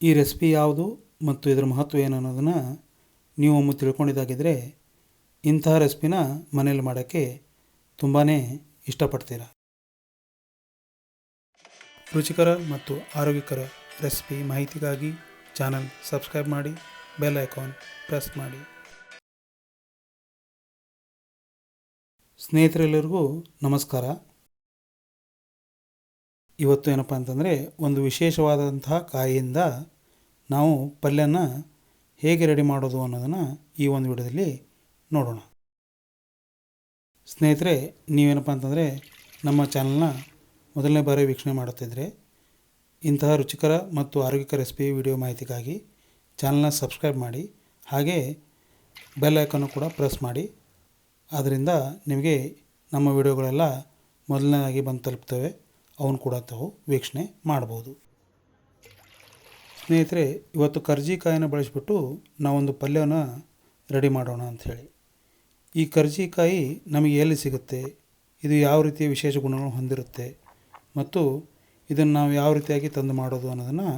ಈ ರೆಸಿಪಿ ಯಾವುದು ಮತ್ತು ಇದರ ಮಹತ್ವ ಏನು ಅನ್ನೋದನ್ನು ನೀವು ಒಮ್ಮೆ ತಿಳ್ಕೊಂಡಿದ್ದಾಗಿದ್ದರೆ ಇಂತಹ ರೆಸಿಪಿನ ಮನೇಲಿ ಮಾಡೋಕ್ಕೆ ತುಂಬಾ ಇಷ್ಟಪಡ್ತೀರ? ರುಚಿಕರ ಮತ್ತು ಆರೋಗ್ಯಕರ ರೆಸಿಪಿ ಮಾಹಿತಿಗಾಗಿ ಚಾನಲ್ ಸಬ್ಸ್ಕ್ರೈಬ್ ಮಾಡಿ, ಬೆಲ್ ಐಕಾನ್ ಪ್ರೆಸ್ ಮಾಡಿ. ಸ್ನೇಹಿತರೆಲ್ಲರಿಗೂ ನಮಸ್ಕಾರ. ಇವತ್ತು ಏನಪ್ಪ ಅಂತಂದರೆ ಒಂದು ವಿಶೇಷವಾದಂತಹ ಕಾಯಿಯಿಂದ ನಾವು ಪಲ್ಯನ ಹೇಗೆ ರೆಡಿ ಮಾಡೋದು ಅನ್ನೋದನ್ನು ಈ ಒಂದು ವಿಡಿಯೋದಲ್ಲಿ ನೋಡೋಣ. ಸ್ನೇಹಿತರೆ, ನೀವೇನಪ್ಪ ಅಂತಂದರೆ ನಮ್ಮ ಚಾನಲ್ನ ಮೊದಲನೇ ಬಾರಿ ವೀಕ್ಷಣೆ ಮಾಡುತ್ತಿದ್ದರೆ ಇಂತಹ ರುಚಿಕರ ಮತ್ತು ಆರೋಗ್ಯಕರ ರೆಸಿಪಿ, ವಿಡಿಯೋ ಮಾಹಿತಿಗಾಗಿ ಚಾನಲ್ನ ಸಬ್ಸ್ಕ್ರೈಬ್ ಮಾಡಿ, ಹಾಗೆ ಬೆಲ್ ಐಕನ್ನು ಕೂಡ ಪ್ರೆಸ್ ಮಾಡಿ. ಅದರಿಂದ ನಿಮಗೆ ನಮ್ಮ ವಿಡಿಯೋಗಳೆಲ್ಲ ಮೊದಲನೇದಾಗಿ ಬಂದು ತಲುಪ್ತವೆ. ಅವನು ಕೂಡ ತಾವು ವೀಕ್ಷಣೆ ಮಾಡ್ಬೋದು. ಸ್ನೇಹಿತರೆ, ಇವತ್ತು ಕರ್ಜಿಕಾಯಿನ ಬಳಸಿಬಿಟ್ಟು ನಾವೊಂದು ಪಲ್ಯವನ್ನ ರೆಡಿ ಮಾಡೋಣ ಅಂಥೇಳಿ ಈ ಕರ್ಜಿಕಾಯಿ ನಮಗೆ ಎಲ್ಲಿ ಸಿಗುತ್ತೆ, ಇದು ಯಾವ ರೀತಿಯ ವಿಶೇಷ ಗುಣಗಳನ್ನು ಹೊಂದಿರುತ್ತೆ, ಮತ್ತು ಇದನ್ನು ನಾವು ಯಾವ ರೀತಿಯಾಗಿ ತಂದು ಮಾಡೋದು ಅನ್ನೋದನ್ನು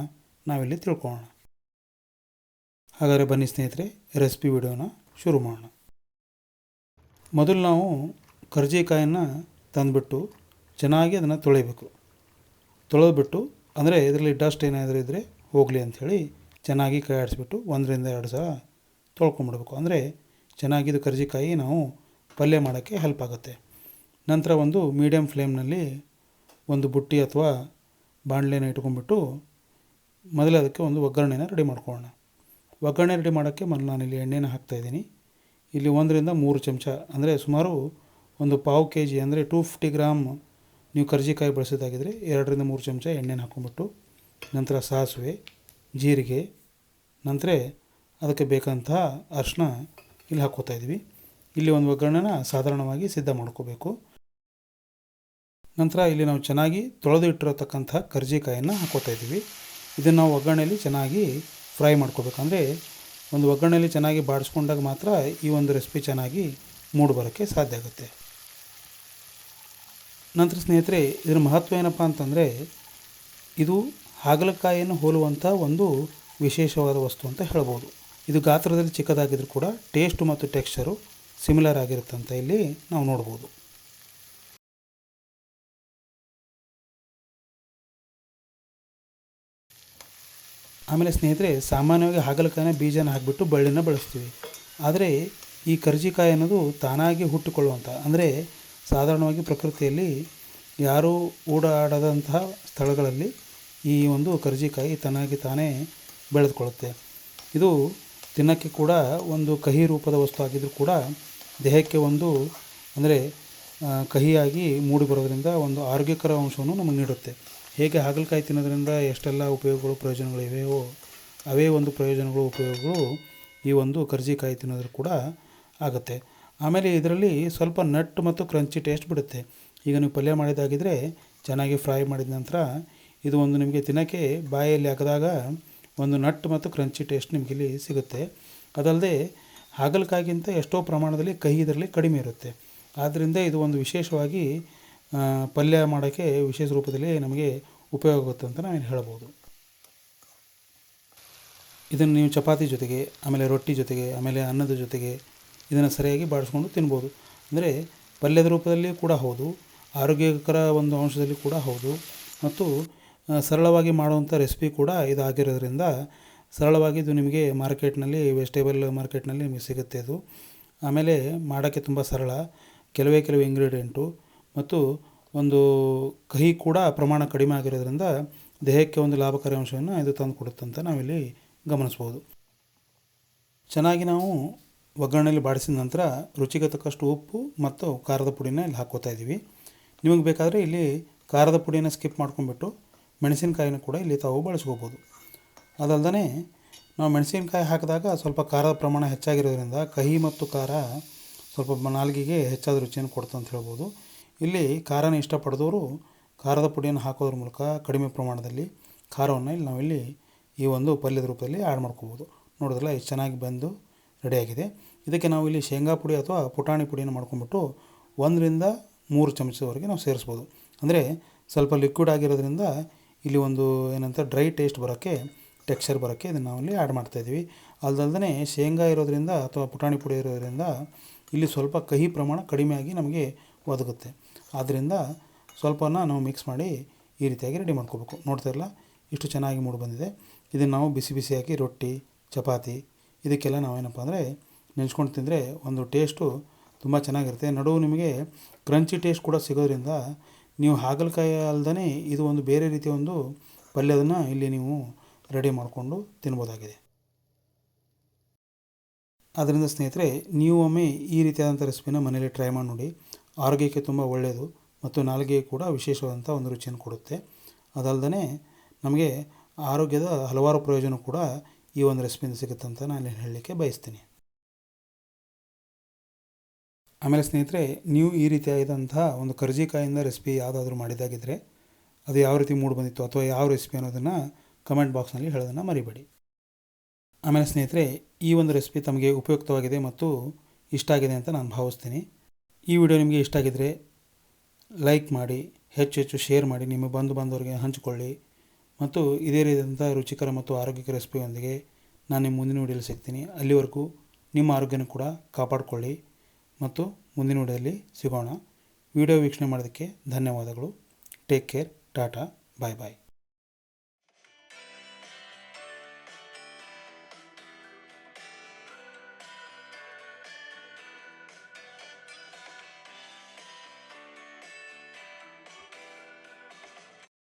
ನಾವಿಲ್ಲಿ ತಿಳ್ಕೊಳ್ಳೋಣ. ಹಾಗಾದರೆ ಬನ್ನಿ ಸ್ನೇಹಿತರೆ, ರೆಸಿಪಿ ವಿಡಿಯೋನ ಶುರು ಮಾಡೋಣ. ಮೊದಲು ನಾವು ಕರ್ಜಿಕಾಯನ್ನು ತಂದುಬಿಟ್ಟು ಚೆನ್ನಾಗಿ ಅದನ್ನು ತೊಳಿಬೇಕು ತೊಳೆದ್ಬಿಟ್ಟು, ಅಂದರೆ ಇದರಲ್ಲಿ ಡಸ್ಟ್ ಏನಾದರೂ ಇದ್ದರೆ ಹೋಗಲಿ ಅಂಥೇಳಿ ಚೆನ್ನಾಗಿ ಕೈ ಆಡಿಸ್ಬಿಟ್ಟು ಒಂದರಿಂದ ಎರಡು ಸಲ ತೊಳ್ಕೊಂಬಿಡ್ಬೇಕು. ಅಂದರೆ ಚೆನ್ನಾಗಿ ಇದು ಕರ್ಜಿಕಾಯಿ ನಾವು ಪಲ್ಯ ಮಾಡೋಕ್ಕೆ ಹೆಲ್ಪ್ ಆಗುತ್ತೆ. ನಂತರ ಒಂದು ಮೀಡಿಯಮ್ ಫ್ಲೇಮ್ನಲ್ಲಿ ಒಂದು ಬುಟ್ಟಿ ಅಥವಾ ಬಾಣಲೆನ ಇಟ್ಕೊಂಡ್ಬಿಟ್ಟು ಮೊದಲೇ ಅದಕ್ಕೆ ಒಂದು ಒಗ್ಗರಣೆನ ರೆಡಿ ಮಾಡ್ಕೊಳ್ಳೋಣ. ಒಗ್ಗರಣೆ ರೆಡಿ ಮಾಡೋಕ್ಕೆ ಮೊದಲು ನಾನಿಲ್ಲಿ ಎಣ್ಣೆನ ಹಾಕ್ತಾಯಿದ್ದೀನಿ ಇಲ್ಲಿ ಒಂದರಿಂದ ಮೂರು ಚಮಚ, ಅಂದರೆ ಸುಮಾರು ಒಂದು ಪಾವು ಕೆ ಜಿ ಅಂದರೆ ಟೂ ಫಿಫ್ಟಿ ಗ್ರಾಮ್ ನೀವು ಕರ್ಜಿಕಾಯಿ ಬಳಸೋದಾಗಿದ್ದರೆ ಎರಡರಿಂದ ಮೂರು ಚಮಚ ಎಣ್ಣೆನ ಹಾಕ್ಕೊಂಬಿಟ್ಟು ನಂತರ ಸಾಸಿವೆ, ಜೀರಿಗೆ, ನಂತರ ಅದಕ್ಕೆ ಬೇಕಂತಹ ಅರಿಶಿನ ಇಲ್ಲಿ ಹಾಕ್ಕೋತಾ ಇದ್ದೀವಿ. ಇಲ್ಲಿ ಒಂದು ಒಗ್ಗರಣೆನ ಸಾಧಾರಣವಾಗಿ ಸಿದ್ಧ ಮಾಡ್ಕೋಬೇಕು. ನಂತರ ಇಲ್ಲಿ ನಾವು ಚೆನ್ನಾಗಿ ತೊಳೆದು ಇಟ್ಟಿರತಕ್ಕಂಥ ಕರ್ಜಿಕಾಯನ್ನು ಹಾಕೋತಾ ಇದ್ದೀವಿ. ಇದನ್ನು ನಾವು ಒಗ್ಗರಣೆಯಲ್ಲಿ ಚೆನ್ನಾಗಿ ಫ್ರೈ ಮಾಡ್ಕೋಬೇಕು. ಅಂದರೆ ಒಂದು ಒಗ್ಗರಣೆಯಲ್ಲಿ ಚೆನ್ನಾಗಿ ಬಾಡಿಸ್ಕೊಂಡಾಗ ಮಾತ್ರ ಈ ಒಂದು ರೆಸಿಪಿ ಚೆನ್ನಾಗಿ ಮೂಡಿ ಬರೋಕ್ಕೆ ಸಾಧ್ಯ ಆಗುತ್ತೆ. ನಂತರ ಸ್ನೇಹಿತರೆ, ಇದರ ಮಹತ್ವ ಏನಪ್ಪ ಅಂತಂದರೆ, ಇದು ಹಾಗಲಕಾಯಿಯನ್ನು ಹೋಲುವಂಥ ಒಂದು ವಿಶೇಷವಾದ ವಸ್ತು ಅಂತ ಹೇಳ್ಬೋದು. ಇದು ಗಾತ್ರದಲ್ಲಿ ಚಿಕ್ಕದಾಗಿದ್ದರೂ ಕೂಡ ಟೇಸ್ಟು ಮತ್ತು ಟೆಕ್ಸ್ಚರು ಸಿಮಿಲರ್ ಆಗಿರುತ್ತೆ ಅಂತ ಇಲ್ಲಿ ನಾವು ನೋಡ್ಬೋದು. ಆಮೇಲೆ ಸ್ನೇಹಿತರೆ, ಸಾಮಾನ್ಯವಾಗಿ ಹಾಗಲಕಾಯಿನ ಬೀಜನ ಹಾಕಿಬಿಟ್ಟು ಬಳ್ಳಿನ ಬಳಸ್ತೀವಿ. ಆದರೆ ಈ ಕರ್ಜಿಕಾಯಿ ಅನ್ನೋದು ತಾನಾಗಿ ಹುಟ್ಟಿಕೊಳ್ಳುವಂಥ ಅಂದರೆ ಸಾಧಾರಣವಾಗಿ ಪ್ರಕೃತಿಯಲ್ಲಿ ಯಾರೂ ಓಡಾಡದಂತಹ ಸ್ಥಳಗಳಲ್ಲಿ ಈ ಒಂದು ಕರ್ಜಿಕಾಯಿ ತನ್ನಾಗಿ ತಾನೇ ಬೆಳೆದುಕೊಳ್ಳುತ್ತೆ. ಇದು ತಿನ್ನೋಕ್ಕೆ ಕೂಡ ಒಂದು ಕಹಿ ರೂಪದ ವಸ್ತು ಆಗಿದ್ದರೂ ಕೂಡ ದೇಹಕ್ಕೆ ಒಂದು ಅಂದರೆ ಕಹಿಯಾಗಿ ಮೂಡಿಬರೋದ್ರಿಂದ ಒಂದು ಆರೋಗ್ಯಕರ ಅಂಶವನ್ನು ನಮಗೆ ನೀಡುತ್ತೆ. ಹೇಗೆ ಹಾಗಲಕಾಯಿ ತಿನ್ನೋದ್ರಿಂದ ಎಷ್ಟೆಲ್ಲ ಉಪಯೋಗಗಳು, ಪ್ರಯೋಜನಗಳು ಇವೆಯೋ ಅವೇ ಒಂದು ಪ್ರಯೋಜನಗಳು, ಉಪಯೋಗಗಳು ಈ ಒಂದು ಕರ್ಜಿಕಾಯಿ ತಿನ್ನೋದ್ರೂ ಕೂಡ ಆಗುತ್ತೆ. ಆಮೇಲೆ ಇದರಲ್ಲಿ ಸ್ವಲ್ಪ ನಟ್ ಮತ್ತು ಕ್ರಂಚಿ ಟೇಸ್ಟ್ ಬಿಡುತ್ತೆ. ಈಗ ನೀವು ಪಲ್ಯ ಮಾಡಿದಾಗಿದ್ದರೆ ಚೆನ್ನಾಗಿ ಫ್ರೈ ಮಾಡಿದ ನಂತರ ಇದು ಒಂದು ನಿಮಗೆ ತಿನ್ನೋಕ್ಕೆ ಬಾಯಲ್ಲಿ ಹಾಕಿದಾಗ ಒಂದು ನಟ್ ಮತ್ತು ಕ್ರಂಚಿ ಟೇಸ್ಟ್ ನಿಮಗೆ ಇಲ್ಲಿ ಸಿಗುತ್ತೆ. ಅದಲ್ಲದೆ ಹಾಗಲಕಾಯಿಗಿಂತ ಎಷ್ಟೋ ಪ್ರಮಾಣದಲ್ಲಿ ಕಹಿ ಇದರಲ್ಲಿ ಕಡಿಮೆ ಇರುತ್ತೆ. ಆದ್ದರಿಂದ ಇದು ಒಂದು ವಿಶೇಷವಾಗಿ ಪಲ್ಯ ಮಾಡೋಕ್ಕೆ ವಿಶೇಷ ರೂಪದಲ್ಲಿ ನಮಗೆ ಉಪಯೋಗ ಆಗುತ್ತೆ ಅಂತ ನಾನು ಹೇಳ್ಬೋದು. ಇದನ್ನು ನೀವು ಚಪಾತಿ ಜೊತೆಗೆ, ಆಮೇಲೆ ರೊಟ್ಟಿ ಜೊತೆಗೆ, ಆಮೇಲೆ ಅನ್ನದ ಜೊತೆಗೆ ಇದನ್ನು ಸರಿಯಾಗಿ ಬಾಡಿಸ್ಕೊಂಡು ತಿನ್ಬೋದು. ಅಂದರೆ ಪಲ್ಯದ ರೂಪದಲ್ಲಿ ಕೂಡ ಹೌದು, ಆರೋಗ್ಯಕರ ಒಂದು ಅಂಶದಲ್ಲಿ ಕೂಡ ಹೌದು. ಮತ್ತು ಸರಳವಾಗಿ ಮಾಡುವಂಥ ರೆಸಿಪಿ ಕೂಡ ಇದಾಗಿರೋದ್ರಿಂದ ಸರಳವಾಗಿ ಇದು ನಿಮಗೆ ಮಾರ್ಕೆಟ್ನಲ್ಲಿ ವೆಜಿಟೇಬಲ್ ಮಾರ್ಕೆಟ್ನಲ್ಲಿ ನಿಮಗೆ ಸಿಗುತ್ತೆ ಅದು ಆಮೇಲೆ ಮಾಡೋಕ್ಕೆ ತುಂಬ ಸರಳ, ಕೆಲವೇ ಕೆಲವು ಇಂಗ್ರೀಡಿಯೆಂಟು ಮತ್ತು ಒಂದು ಕಹಿ ಕೂಡ ಪ್ರಮಾಣ ಕಡಿಮೆ ಆಗಿರೋದ್ರಿಂದ ದೇಹಕ್ಕೆ ಒಂದು ಲಾಭಕಾರಿ ಅಂಶವನ್ನು ಇದು ತಂದು ಕೊಡುತ್ತಂತ ನಾವಿಲ್ಲಿ ಗಮನಿಸ್ಬೋದು. ಚೆನ್ನಾಗಿ ನಾವು ಒಗ್ಗರಣೆಯಲ್ಲಿ ಬಾಡಿಸಿದ ನಂತರ ರುಚಿಗೆ ತಕ್ಕಷ್ಟು ಉಪ್ಪು ಮತ್ತು ಖಾರದ ಪುಡಿನ ಇಲ್ಲಿ ಹಾಕೋತಾ ಇದ್ದೀವಿ. ನಿಮಗೆ ಬೇಕಾದರೆ ಇಲ್ಲಿ ಖಾರದ ಪುಡಿನ ಸ್ಕಿಪ್ ಮಾಡ್ಕೊಂಡ್ಬಿಟ್ಟು ಮೆಣಸಿನಕಾಯಿನ ಕೂಡ ಇಲ್ಲಿ ತಾವು ಬಳಸ್ಕೋಬೋದು. ಅದಲ್ಲದೆ ನಾವು ಮೆಣಸಿನಕಾಯಿ ಹಾಕಿದಾಗ ಸ್ವಲ್ಪ ಖಾರದ ಪ್ರಮಾಣ ಹೆಚ್ಚಾಗಿರೋದ್ರಿಂದ ಕಹಿ ಮತ್ತು ಖಾರ ಸ್ವಲ್ಪ ನಾಲ್ಗಿಗೆ ಹೆಚ್ಚಾದ ರುಚಿಯನ್ನು ಕೊಡ್ತು ಅಂತ ಹೇಳ್ಬೋದು. ಇಲ್ಲಿ ಖಾರನ ಇಷ್ಟಪಡೆದವರು ಖಾರದ ಪುಡಿಯನ್ನು ಹಾಕೋದ್ರ ಮೂಲಕ ಕಡಿಮೆ ಪ್ರಮಾಣದಲ್ಲಿ ಖಾರವನ್ನು ಇಲ್ಲಿ ನಾವಿಲ್ಲಿ ಈ ಒಂದು ಪಲ್ಯದ ರೂಪದಲ್ಲಿ ಆ್ಯಡ್ ಮಾಡ್ಕೋಬೋದು. ನೋಡಿದ್ರಲ್ಲ, ಎಷ್ಟು ಚೆನ್ನಾಗಿ ಬಂದು ರೆಡಿಯಾಗಿದೆ. ಇದಕ್ಕೆ ನಾವು ಇಲ್ಲಿ ಶೇಂಗಾ ಪುಡಿ ಅಥವಾ ಪುಟಾಣಿ ಪುಡಿಯನ್ನು ಮಾಡ್ಕೊಂಬಿಟ್ಟು ಒಂದರಿಂದ ಮೂರು ಚಮಚದವರೆಗೆ ನಾವು ಸೇರಿಸ್ಬೋದು. ಅಂದರೆ ಸ್ವಲ್ಪ ಲಿಕ್ವಿಡ್ ಆಗಿರೋದ್ರಿಂದ ಇಲ್ಲಿ ಒಂದು ಏನಂತ ಡ್ರೈ ಟೇಸ್ಟ್ ಬರೋಕ್ಕೆ ಟೆಕ್ಸ್ಚರ್ ಬರೋಕ್ಕೆ ಇದನ್ನು ನಾವಿಲ್ಲಿ ಆ್ಯಡ್ ಮಾಡ್ತಾಯಿದ್ದೀವಿ ಅಲ್ಲದಲ್ಲದೆ ಶೇಂಗಾ ಇರೋದ್ರಿಂದ ಅಥವಾ ಪುಟಾಣಿ ಪುಡಿ ಇರೋದ್ರಿಂದ ಇಲ್ಲಿ ಸ್ವಲ್ಪ ಕಹಿ ಪ್ರಮಾಣ ಕಡಿಮೆಯಾಗಿ ನಮಗೆ ಒದಗುತ್ತೆ. ಆದ್ದರಿಂದ ಸ್ವಲ್ಪನ ನಾವು ಮಿಕ್ಸ್ ಮಾಡಿ ಈ ರೀತಿಯಾಗಿ ರೆಡಿ ಮಾಡ್ಕೋಬೇಕು. ನೋಡ್ತಾ ಇರಲ್ಲ ಇಷ್ಟು ಚೆನ್ನಾಗಿ ಮೂಡಿ ಬಂದಿದೆ. ಇದನ್ನು ನಾವು ಬಿಸಿ ಬಿಸಿಯಾಗಿ ರೊಟ್ಟಿ, ಚಪಾತಿ ಇದಕ್ಕೆಲ್ಲ ನಾವೇನಪ್ಪ ಅಂದರೆ ನೆಂಚ್ಕೊಂಡು ತಿಂದರೆ ಒಂದು ಟೇಸ್ಟು ತುಂಬ ಚೆನ್ನಾಗಿರುತ್ತೆ. ನಡುವು ನಿಮಗೆ ಕ್ರಂಚಿ ಟೇಸ್ಟ್ ಕೂಡ ಸಿಗೋದ್ರಿಂದ ನೀವು ಹಾಗಲಕಾಯಿ ಅಲ್ಲದೇ ಇದು ಒಂದು ಬೇರೆ ರೀತಿಯ ಒಂದು ಪಲ್ಯದನ್ನು ಇಲ್ಲಿ ನೀವು ರೆಡಿ ಮಾಡಿಕೊಂಡು ತಿನ್ಬೋದಾಗಿದೆ. ಅದರಿಂದ ಸ್ನೇಹಿತರೆ, ನೀವು ಒಮ್ಮೆ ಈ ರೀತಿಯಾದಂಥ ರೆಸಿಪಿನ ಮನೇಲಿ ಟ್ರೈ ಮಾಡಿ ನೋಡಿ. ಆರೋಗ್ಯಕ್ಕೆ ತುಂಬ ಒಳ್ಳೆಯದು ಮತ್ತು ನಾಲಿಗೆಗೆ ಕೂಡ ವಿಶೇಷವಾದಂಥ ಒಂದು ರುಚಿಯನ್ನು ಕೊಡುತ್ತೆ. ಅದಲ್ಲದೆ ನಮಗೆ ಆರೋಗ್ಯದ ಹಲವಾರು ಪ್ರಯೋಜನ ಕೂಡ ಈ ಒಂದು ರೆಸಿಪಿಯಿಂದ ಸಿಗುತ್ತೆ ಅಂತ ನಾನು ಹೇಳಲಿಕ್ಕೆ ಬಯಸ್ತೀನಿ. ಆಮೇಲೆ ಸ್ನೇಹಿತರೆ, ನೀವು ಈ ರೀತಿಯಾದಂತಹ ಒಂದು ಕರ್ಜಿಕಾಯಿಂದ ರೆಸಿಪಿ ಯಾವುದಾದ್ರೂ ಮಾಡಿದಾಗಿದ್ದರೆ ಅದು ಯಾವ ರೀತಿ ಮೂಡ್ ಬಂದಿತ್ತು ಅಥವಾ ಯಾವ ರೆಸಿಪಿ ಅನ್ನೋದನ್ನು ಕಮೆಂಟ್ ಬಾಕ್ಸ್ನಲ್ಲಿ ಹೇಳೋದನ್ನು ಮರಿಬೇಡಿ. ಆಮೇಲೆ ಸ್ನೇಹಿತರೆ, ಈ ಒಂದು ರೆಸಿಪಿ ತಮಗೆ ಉಪಯುಕ್ತವಾಗಿದೆ ಮತ್ತು ಇಷ್ಟ ಆಗಿದೆ ಅಂತ ನಾನು ಭಾವಿಸ್ತೀನಿ. ಈ ವಿಡಿಯೋ ನಿಮಗೆ ಇಷ್ಟ ಆಗಿದ್ದರೆ ಲೈಕ್ ಮಾಡಿ, ಹೆಚ್ಚು ಹೆಚ್ಚು ಶೇರ್ ಮಾಡಿ, ನಿಮ್ಮ ಬಂಧು ಬಾಂಧವರಿಗೆ ಹಂಚಿಕೊಳ್ಳಿ. ಮತ್ತು ಇದೇ ರೀತಿಯಾದಂಥ ರುಚಿಕರ ಮತ್ತು ಆರೋಗ್ಯಕರ ರೆಸಿಪಿಯೊಂದಿಗೆ ನಾನು ನಿಮ್ಮ ಮುಂದಿನ ವಿಡಿಯೋಲಿ ಸಿಗ್ತೀನಿ. ಅಲ್ಲಿವರೆಗೂ ನಿಮ್ಮ ಆರೋಗ್ಯನ ಕೂಡ ಕಾಪಾಡಿಕೊಳ್ಳಿ ಮತ್ತು ಮುಂದಿನ ವಿಡಿಯೋದಲ್ಲಿ ಸಿಗೋಣ. ವಿಡಿಯೋ ವೀಕ್ಷಣೆ ಮಾಡೋದಕ್ಕೆ ಧನ್ಯವಾದಗಳು. Take care tata bye bye